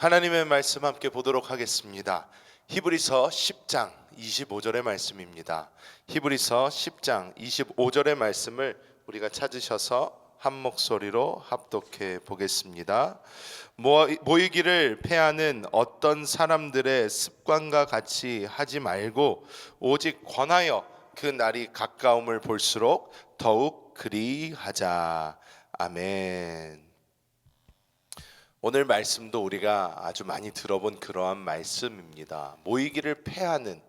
하나님의 말씀 함께 보도록 하겠습니다. 히브리서 10장 25절의 말씀입니다. 히브리서 10장 25절의 말씀을 우리가 찾으셔서 한 목소리로 합독해 보겠습니다. 모이- 모이기를 패하는 어떤 사람들의 습관과 같이 하지 말고 오직 권하여 그 날이 가까움을 볼수록 더욱 그리하자. 아멘. 오늘 말씀도 우리가 아주 많이 들어본 그러한 말씀입니다. 모이기를 패하는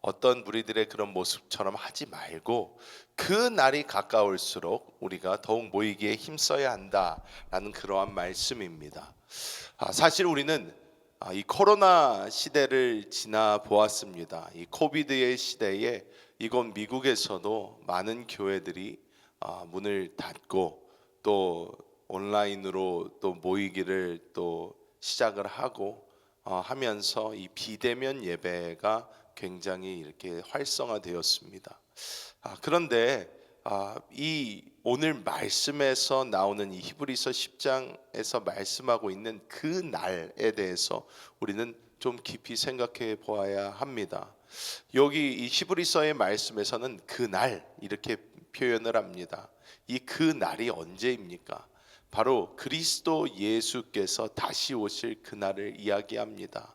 어떤 무리들의 그런 모습처럼 하지 말고 그 날이 가까울수록 우리가 더욱 모이기에 힘써야 한다라는 그러한 말씀입니다. 아, 사실 우리는 아, 이 코로나 시대를 지나 보았습니다. 이 코비드의 시대에 이곳 미국에서도 많은 교회들이 아, 문을 닫고 또 온라인으로 또 모이기를 또 시작을 하고 어, 하면서 이 비대면 예배가 굉장히 이렇게 활성화되었습니다. 아, 그런데 아, 이 오늘 말씀에서 나오는 이 히브리서 10장에서 말씀하고 있는 그 날에 대해서 우리는 좀 깊이 생각해 보아야 합니다. 여기 이 히브리서의 말씀에서는 그 날 이렇게 표현을 합니다. 이 그 날이 언제입니까? 바로 그리스도 예수께서 다시 오실 그날을 이야기합니다.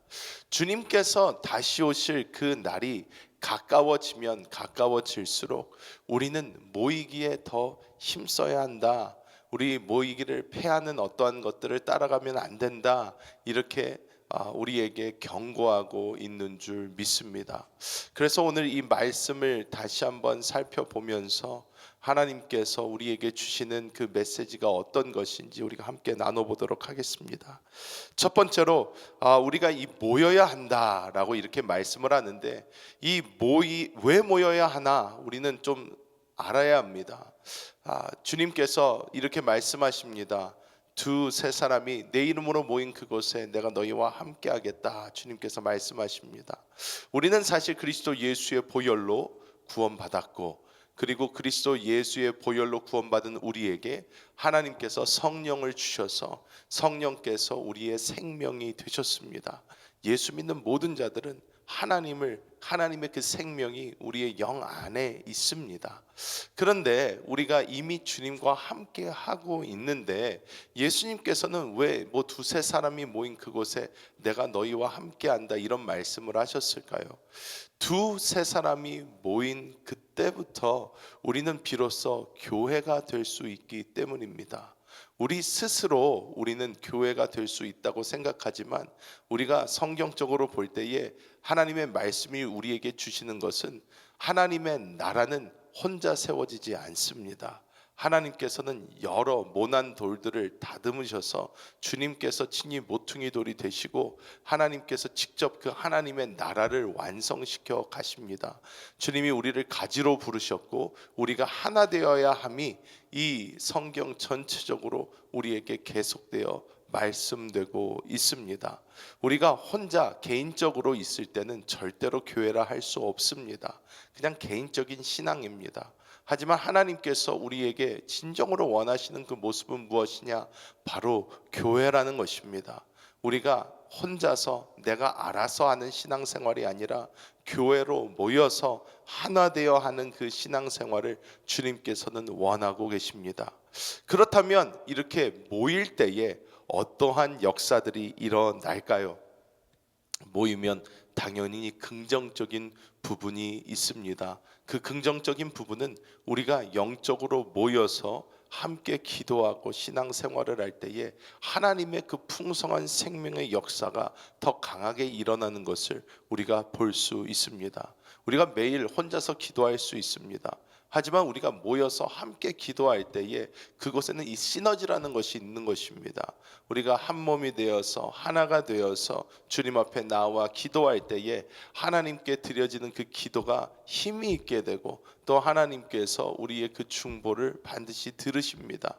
주님께서 다시 오실 그 날이 가까워지면 가까워질수록 우리는 모이기에 더 힘써야 한다. 우리 모이기를 패하는 어떠한 것들을 따라가면 안 된다. 이렇게 아, 우리에게 경고하고 있는 줄 믿습니다. 그래서 오늘 이 말씀을 다시 한번 살펴보면서 하나님께서 우리에게 주시는 그 메시지가 어떤 것인지 우리가 함께 나눠보도록 하겠습니다. 첫 번째로 아, 우리가 이 모여야 한다라고 이렇게 말씀을 하는데 이 모이 왜 모여야 하나 우리는 좀 알아야 합니다. 아, 주님께서 이렇게 말씀하십니다. 두 세 사람이 내 이름으로 모인 그곳에 내가 너희와 함께 하겠다. 주님께서 말씀하십니다. 우리는 사실 그리스도 예수의 보혈로 구원받았고 그리고 그리스도 예수의 보혈로 구원받은 우리에게 하나님께서 성령을 주셔서 성령께서 우리의 생명이 되셨습니다. 예수 믿는 모든 자들은 하나님을 하나님의 그 생명이 우리의 영 안에 있습니다. 그런데 우리가 이미 주님과 함께 하고 있는데 예수님께서는 왜 뭐 두세 사람이 모인 그곳에 내가 너희와 함께 한다 이런 말씀을 하셨을까요? 두세 사람이 모인 그때부터 우리는 비로소 교회가 될 수 있기 때문입니다. 우리 스스로 우리는 교회가 될 수 있다고 생각하지만 우리가 성경적으로 볼 때에 하나님의 말씀이 우리에게 주시는 것은 하나님의 나라는 혼자 세워지지 않습니다. 하나님께서는 여러 모난 돌들을 다듬으셔서 주님께서 친히 모퉁이 돌이 되시고 하나님께서 직접 그 하나님의 나라를 완성시켜 가십니다. 주님이 우리를 가지로 부르셨고 우리가 하나 되어야 함이 이 성경 전체적으로 우리에게 계속되어 말씀되고 있습니다. 우리가 혼자 개인적으로 있을 때는 절대로 교회라 할 수 없습니다. 그냥 개인적인 신앙입니다. 하지만 하나님께서 우리에게 진정으로 원하시는 그 모습은 무엇이냐? 바로 교회라는 것입니다. 우리가 혼자서 내가 알아서 하는 신앙생활이 아니라 교회로 모여서 하나 되어 하는 그 신앙생활을 주님께서는 원하고 계십니다. 그렇다면 이렇게 모일 때에 어떠한 역사들이 일어날까요? 모이면 당연히 긍정적인 부분이 있습니다. 그 긍정적인 부분은 우리가 영적으로 모여서 함께 기도하고 신앙생활을 할 때에 하나님의 그 풍성한 생명의 역사가 더 강하게 일어나는 것을 우리가 볼 수 있습니다. 우리가 매일 혼자서 기도할 수 있습니다. 하지만 우리가 모여서 함께 기도할 때에 그곳에는 이 시너지라는 것이 있는 것입니다. 우리가 한 몸이 되어서 하나가 되어서 주님 앞에 나와 기도할 때에 하나님께 드려지는 그 기도가 힘이 있게 되고 또 하나님께서 우리의 그 중보를 반드시 들으십니다.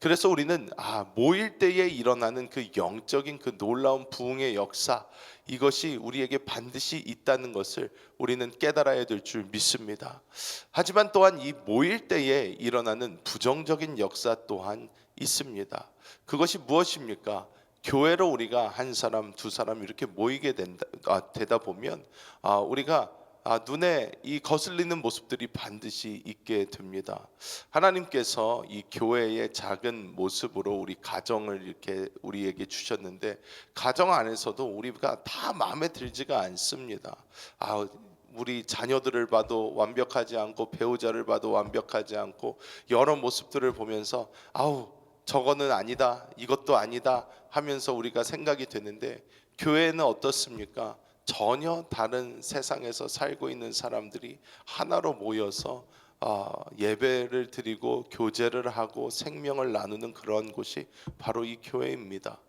그래서 우리는 아 모일 때에 일어나는 그 영적인 그 놀라운 부흥의 역사 이것이 우리에게 반드시 있다는 것을 우리는 깨달아야 될 줄 믿습니다. 하지만 또한 이 모일 때에 일어나는 부정적인 역사 또한 있습니다. 그것이 무엇입니까? 교회로 우리가 한 사람 두 사람 이렇게 모이게 된다 아, 되다 보면 아, 우리가 아, 눈에 이 거슬리는 모습들이 반드시 있게 됩니다. 하나님께서 이 교회의 작은 모습으로 우리 가정을 이렇게 우리에게 주셨는데 가정 안에서도 우리가 다 마음에 들지가 않습니다. 아, 우리 자녀들을 봐도 완벽하지 않고 배우자를 봐도 완벽하지 않고 여러 모습들을 보면서 아우 저거는 아니다 이것도 아니다 하면서 우리가 생각이 되는데 교회는 어떻습니까? 전혀 다른 세상에서 살고 있는 사람들이 하나로 모여서 아, 예배를 드리고 교제를 하고 생명을 나누는 그런 곳이 바로 이 교회입니다.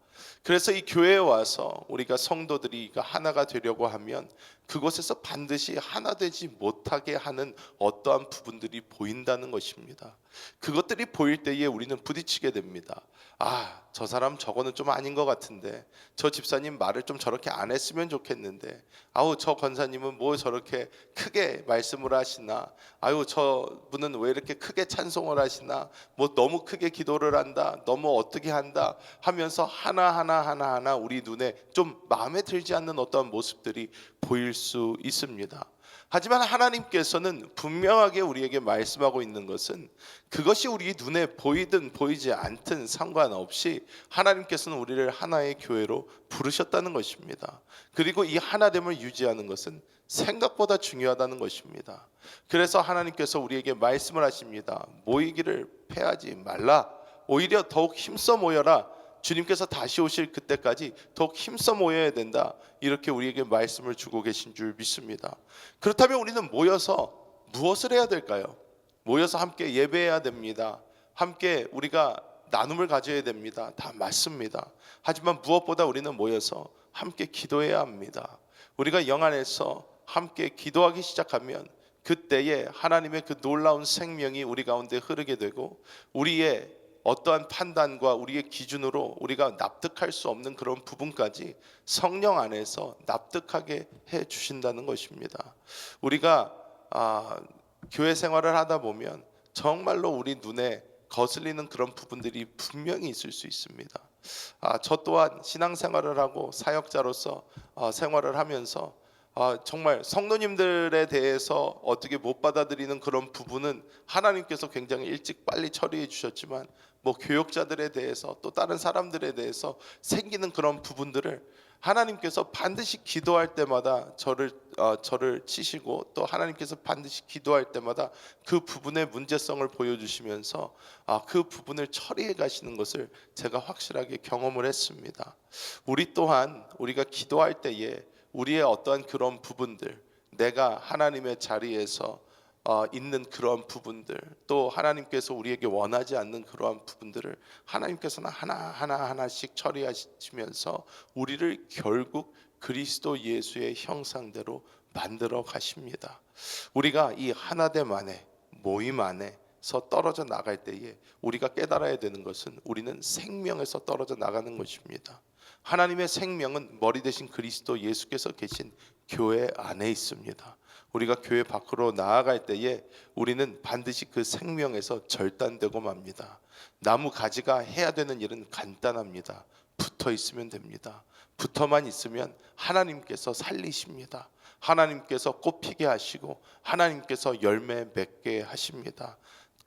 그래서 이 교회에 와서 우리가 성도들이 하나가 되려고 하면 그곳에서 반드시 하나 되지 못하게 하는 어떠한 부분들이 보인다는 것입니다. 그것들이 보일 때에 우리는 부딪히게 됩니다. 아, 저 사람 저거는 좀 아닌 것 같은데, 저 집사님 말을 좀 저렇게 안 했으면 좋겠는데, 아우, 저 권사님은 뭐 저렇게 크게 말씀을 하시나, 아유, 저 분은 왜 이렇게 크게 찬송을 하시나, 뭐 너무 크게 기도를 한다, 너무 어떻게 한다 하면서 하나하나 하나하나 우리 눈에 좀 마음에 들지 않는 어떠한 모습들이 보일 수 있습니다. 하지만 하나님께서는 분명하게 우리에게 말씀하고 있는 것은 그것이 우리 눈에 보이든 보이지 않든 상관없이 하나님께서는 우리를 하나의 교회로 부르셨다는 것입니다. 그리고 이 하나됨을 유지하는 것은 생각보다 중요하다는 것입니다. 그래서 하나님께서 우리에게 말씀을 하십니다. 모이기를 패하지 말라. 오히려 더욱 힘써 모여라. 주님께서 다시 오실 그때까지 더욱 힘써 모여야 된다. 이렇게 우리에게 말씀을 주고 계신 줄 믿습니다. 그렇다면 우리는 모여서 무엇을 해야 될까요? 모여서 함께 예배해야 됩니다. 함께 우리가 나눔을 가져야 됩니다. 다 맞습니다. 하지만 무엇보다 우리는 모여서 함께 기도해야 합니다. 우리가 영 안에서 함께 기도하기 시작하면 그때에 하나님의 그 놀라운 생명이 우리 가운데 흐르게 되고 우리의 어떠한 판단과 우리의 기준으로 우리가 납득할 수 없는 그런 부분까지 성령 안에서 납득하게 해 주신다는 것입니다. 우리가 아, 교회 생활을 하다 보면 정말로 우리 눈에 거슬리는 그런 부분들이 분명히 있을 수 있습니다. 아, 저 또한 신앙생활을 하고 사역자로서 어, 생활을 하면서 아, 정말 성도님들에 대해서 어떻게 못 받아들이는 그런 부분은 하나님께서 굉장히 일찍 빨리 처리해 주셨지만 뭐 교역자들에 대해서 또 다른 사람들에 대해서 생기는 그런 부분들을 하나님께서 반드시 기도할 때마다 저를 어, 저를 치시고 또 하나님께서 반드시 기도할 때마다 그 부분의 문제성을 보여주시면서 아, 그 부분을 처리해 가시는 것을 제가 확실하게 경험을 했습니다. 우리 또한 우리가 기도할 때에 우리의 어떠한 그런 부분들 내가 하나님의 자리에서 어, 있는 그런 부분들 또 하나님께서 우리에게 원하지 않는 그러한 부분들을 하나님께서는 하나 하나 하나씩 처리하시면서 우리를 결국 그리스도 예수의 형상대로 만들어 가십니다. 우리가 이 하나됨 안에 모임 안에서 떨어져 나갈 때에 우리가 깨달아야 되는 것은 우리는 생명에서 떨어져 나가는 것입니다. 하나님의 생명은 머리 대신 그리스도 예수께서 계신 교회 안에 있습니다. 우리가 교회 밖으로 나아갈 때에 우리는 반드시 그 생명에서 절단되고 맙니다. 나무 가지가 해야 되는 일은 간단합니다. 붙어 있으면 됩니다. 붙어만 있으면 하나님께서 살리십니다. 하나님께서 꽃피게 하시고 하나님께서 열매 맺게 하십니다.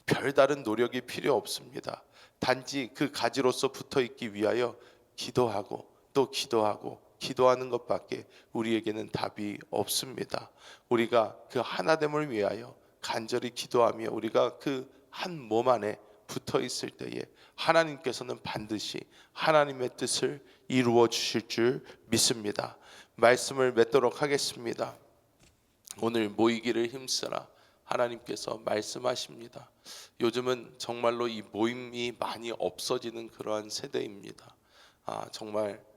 별다른 노력이 필요 없습니다. 단지 그 가지로서 붙어 있기 위하여 기도하고 또 기도하고 기도하는 것밖에 우리에게는 답이 없습니다. 우리가 그 하나됨을 위하여 간절히 기도하며 우리가 그 한 몸 안에 붙어 있을 때에 하나님께서는 반드시 하나님의 뜻을 이루어 주실 줄 믿습니다. 말씀을 맺도록 하겠습니다. 오늘 모이기를 힘쓰라 하나님께서 말씀하십니다. 요즘은 정말로 이 모임이 많이 없어지는 그러한 세대입니다. 아, 정말 아,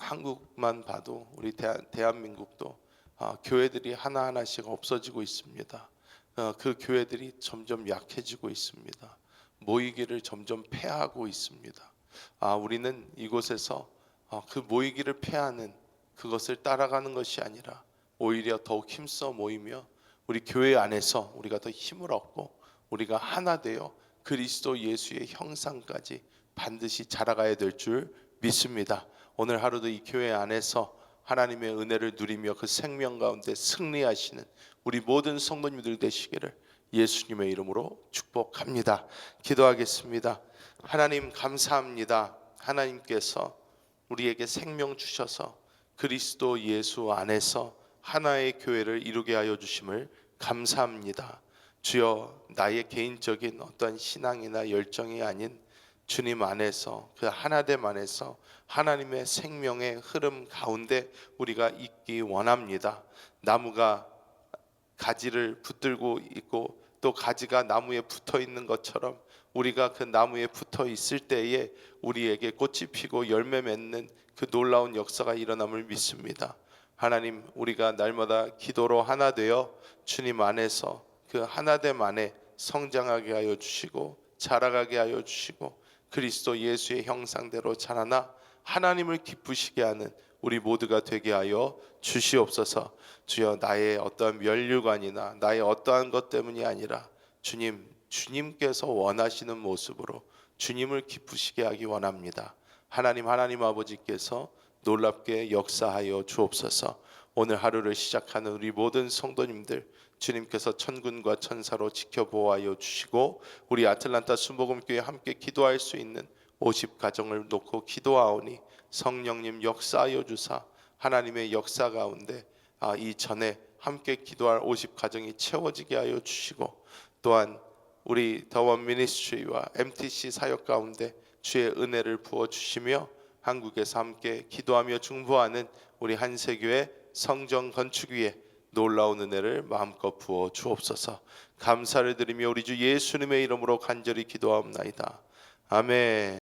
한국만 봐도 우리 대한, 대한민국도 아, 교회들이 하나 하나씩 없어지고 있습니다. 어, 그 교회들이 점점 약해지고 있습니다. 모이기를 점점 폐하고 있습니다. 아, 우리는 이곳에서 어, 그 모이기를 폐하는 그것을 따라가는 것이 아니라 오히려 더욱 힘써 모이며 우리 교회 안에서 우리가 더 힘을 얻고 우리가 하나 되어 그리스도 예수의 형상까지 반드시 자라가야 될 줄 믿습니다. 오늘 하루도 이 교회 안에서 하나님의 은혜를 누리며 그 생명 가운데 승리하시는 우리 모든 성도님들 되시기를 예수님의 이름으로 축복합니다. 기도하겠습니다. 하나님 감사합니다. 하나님께서 우리에게 생명 주셔서 그리스도 예수 안에서 하나의 교회를 이루게 하여 주심을 감사합니다. 주여 나의 개인적인 어떤 신앙이나 열정이 아닌 주님 안에서 그 하나됨 안에서 하나님의 생명의 흐름 가운데 우리가 있기 원합니다. 나무가 가지를 붙들고 있고 또 가지가 나무에 붙어 있는 것처럼 우리가 그 나무에 붙어 있을 때에 우리에게 꽃이 피고 열매 맺는 그 놀라운 역사가 일어남을 믿습니다. 하나님 우리가 날마다 기도로 하나 되어 주님 안에서 그 하나됨 안에 성장하게 하여 주시고 자라가게 하여 주시고 그리스도 예수의 형상대로 자라나 하나님을 기쁘시게 하는 우리 모두가 되게 하여 주시옵소서. 주여 나의 어떠한 면류관이나 나의 어떠한 것 때문이 아니라 주님 주님께서 원하시는 모습으로 주님을 기쁘시게 하기 원합니다. 하나님 하나님 아버지께서 놀랍게 역사하여 주옵소서. 오늘 하루를 시작하는 우리 모든 성도님들 주님께서 천군과 천사로 지켜보아여 주시고 우리 아틀란타 순복음교회 함께 기도할 수 있는 50 가정을 놓고 기도하오니 성령님 역사하여 주사 하나님의 역사 가운데 아, 이 전에 함께 기도할 50 가정이 채워지게 하여 주시고 또한 우리 더원 미니스트리와 MTC 사역 가운데 주의 은혜를 부어 주시며 한국에서 함께 기도하며 중보하는 우리 한세교회 성정 건축 위에 놀라운 은혜를 마음껏 부어 주옵소서. 감사를 드리며 우리 주 예수님의 이름으로 간절히 기도하옵나이다. 아멘.